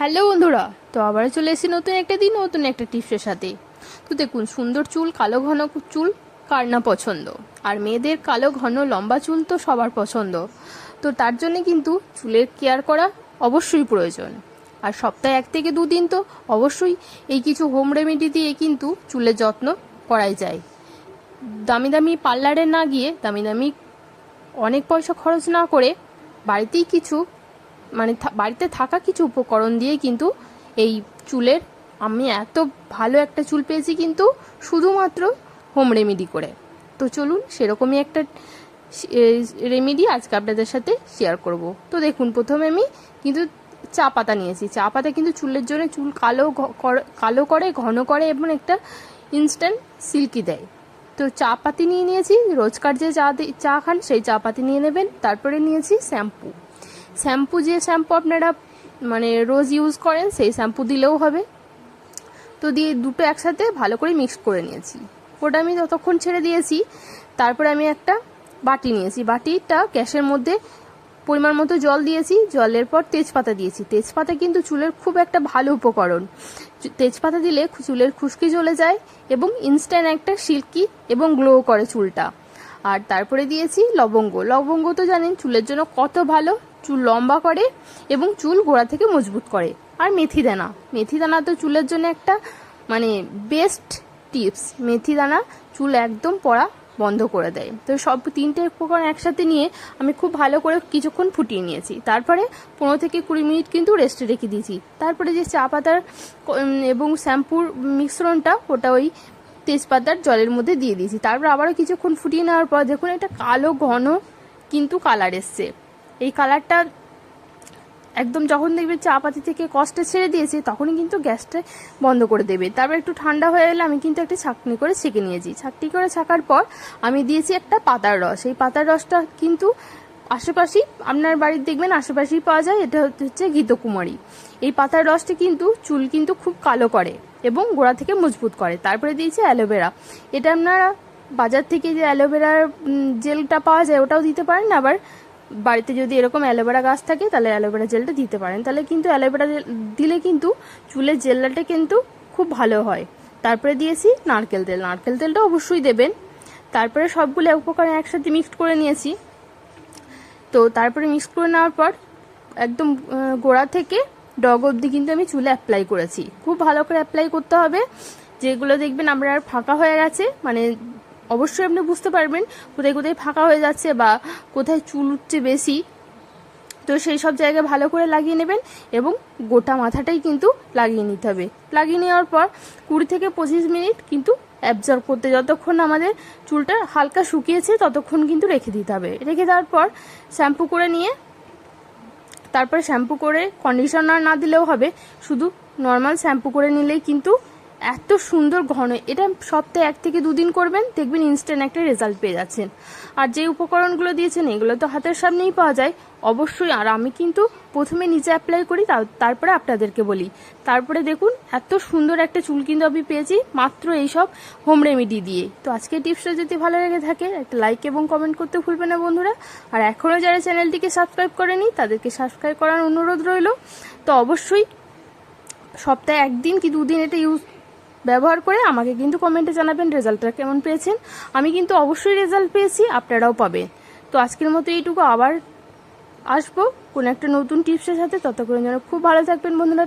Hello বন্ধুরা, তো আবার চলে এসেছি নতুন একটা দিন, নতুন একটা টিপসের সাথে। তো দেখুন, সুন্দর চুল, কালো ঘন চুল, কার না পছন্দ? আর মেয়েদের কালো, ঘন, লম্বা চুল তো সবার পছন্দ। তো তার জন্য কিন্তু চুলের কেয়ার করা অবশ্যই প্রয়োজন। আর সপ্তাহে এক থেকে দুদিন তো অবশ্যই এই কিছু হোম রেমেডি দিয়ে কিন্তু চুলের যত্ন করাই যায়। দামি দামি পার্লারে না গিয়ে দামি দামি অনেক পয়সা খরচ না করে বাড়িতেই কিছু মানে বাড়িতে থাকা কিছু উপকরণ দিয়ে কিন্তু এই চুলের আমি এত ভালো একটা চুল পেয়েছি কিন্তু শুধুমাত্র হোম রেমেডি করে। তো চলুন সেরকমই একটা রেমেডি আজকে আপনাদের সাথে শেয়ার করব। তো দেখুন, প্রথমে আমি কিন্তু চা পাতা নিয়েছি। চা পাতা কিন্তু চুলের জন্য চুল কালো কালো করে, ঘন করে এবং একটা ইনস্ট্যান্ট সিল্কি দেয়। তো চা পাতি নিয়ে নিয়েছি, রোজকার যে চা চা খান সেই চা পাতি নিয়ে নেবেন, তারপরে নিয়েছি শ্যাম্পু শ্যাম্পু যে শ্যাম্পু আপনারা মানে রোজ ইউজ করেন, সেই শ্যাম্পু দিলেও হবে। তো দিয়ে দুটো একসাথে ভালো করে মিক্স করে নিয়েছি। ওটা আমি ততক্ষণ ছেড়ে দিয়েছি, তারপরে আমি একটা বাটি নিয়েছি। বাটিটা গ্যাসের মধ্যে পরিমাণ মতো জল দিয়েছি। জলের পর তেজপাতা দিয়েছি। তেজপাতা কিন্তু চুলের খুব একটা ভালো উপকরণ। তেজপাতা দিলে চুলের খুশকি চলে যায় এবং ইনস্ট্যান্ট একটা সিল্কি এবং গ্লো করে চুলটা। আর তারপরে দিয়েছি লবঙ্গ। লবঙ্গ তো জানেন, চুলের জন্য কত ভালো। চুল লম্বা করে এবং চুল গোড়া থেকে মজবুত করে। আর মেথি দানা। মেথি দানা তো চুলের জন্য একটা মানে বেস্ট টিপস মেথি দানা চুল একদম পড়া বন্ধ করে দেয়। তো সব তিনটে উপকরণ একসাথে নিয়ে আমি খুব ভালো করে কিছুক্ষণ ফুটিয়ে নিয়েছি। তারপরে পনেরো থেকে কুড়ি মিনিট কিন্তু রেস্টে রেখে দিয়েছি। তারপরে যে চা পাতার এবং শ্যাম্পুর মিশ্রণটা, ওটা ওই তেজপাতার জলের মধ্যে দিয়ে দিয়েছি। তারপর আবারও কিছুক্ষণ ফুটিয়ে নেওয়ার পর দেখুন, একটা কালো ঘন কিন্তু কালার এসছে। এই কালারটা একদম যখন দেখবে চা পাতি থেকে কষ্টে ছেড়ে দিয়েছি, তখনই কিন্তু গ্যাসটা বন্ধ করে দেবে। তারপর একটু ঠান্ডা হয়ে এলে আমি কিন্তু একটা ছাঁকনি করে ছেঁকে নিয়েছি। ছাঁকনি করে ছাকার পর আমি দিয়েছি একটা পাতার রস। এই পাতার রসটা কিন্তু আশেপাশেই আপনার বাড়ির দেখবেন আশেপাশেই পাওয়া যায়, এটা হচ্ছে ঘিতকুমারী এই পাতার রসটি কিন্তু চুল কিন্তু খুব কালো করে এবং গোড়া থেকে মজবুত করে। তারপরে দিয়েছি অ্যালোভেরা। এটা আপনারা বাজার থেকে যে অ্যালোভেরার জেলটা পাওয়া যায় ওটাও দিতে পারেন, আবার বাড়িতে যদি এরকম অ্যালোভেরা গাছ থাকে, তাহলে অ্যালোভেরা জেলটা দিতে পারেন। তাহলে কিন্তু অ্যালোভেরা দিলে কিন্তু চুলের জেলটা কিন্তু খুব ভালো হয়। তারপরে দিয়েছি নারকেল তেল। নারকেল তেলটা অবশ্যই দেবেন। তারপরে সবগুলো উপকরণ একসাথে মিক্সড করে নিয়েছি। তো তারপরে মিক্স করে নেওয়ার পর একদম গোড়া থেকে ডগ অবধি কিন্তু আমি চুলে অ্যাপ্লাই করেছি। খুব ভালো করে অ্যাপ্লাই করতে হবে। যেগুলো দেখবেন আমরা আর ফাঁকা হয়ে গেছে মানে অবশ্যই আপনি বুঝতে পারবেন কোথায় কোথায় ফাঁকা হয়ে যাচ্ছে বা কোথায় চুল উঠছে বেশি। তো সেই সব জায়গায় ভালো করে লাগিয়ে নেবেন এবং গোটা মাথাটাই কিন্তু লাগিয়ে নিতে হবে। লাগিয়ে নেওয়ার পর কুড়ি থেকে পঁচিশ মিনিট কিন্তু অ্যাবজর্ব করতে যতক্ষণ আমাদের চুলটা হালকা শুকিয়েছে ততক্ষণ কিন্তু রেখে দিতে হবে। রেখে দেওয়ার পর শ্যাম্পু করে নিয়ে তারপরে শ্যাম্পু করে কন্ডিশনার না দিলেও হবে। শুধু নর্মাল শ্যাম্পু করে নিলেই কিন্তু এত সুন্দর ঘন, এটা সপ্তাহে এক থেকে দুদিন করবেন, দেখবেন ইনস্ট্যান্ট একটা রেজাল্ট পেয়ে যাচ্ছেন। আর যে উপকরণগুলো দিয়েছেন, এগুলো তো হাতের সামনেই পাওয়া যায়। অবশ্যই, আর আমি কিন্তু প্রথমে নিজে অ্যাপ্লাই করি, তার- তারপরে আপনাদেরকে বলি। তারপরে দেখুন, এত সুন্দর একটা চুল কিন্তু আমি পেয়েছি, মাত্র এইসব হোম রেমেডি দিয়ে। তো আজকে টিপসটা যদি ভালো লেগে থাকে, একটা লাইক এবং কমেন্ট করতে ভুলবে না বন্ধুরা। আর এখনও যারা চ্যানেলটিকে সাবস্ক্রাইব করেনি, তাদেরকে সাবস্ক্রাইব করার অনুরোধ রইল। তো অবশ্যই সপ্তাহে একদিন কি দুদিন এটা ইউজ ব্যবহার করে আমাকে কিন্তু কমেন্টে জানাবেন রেজাল্টটা কেমন পেয়েছেন। আমি কিন্তু অবশ্যই রেজাল্ট পেয়েছি, আপনারাও পাবেন। তো আজকের মতো এইটুকু, আবার আসব কোনো একটা নতুন টিপসের সাথে। ততক্ষণ যেন খুব ভালো থাকবেন বন্ধুরা।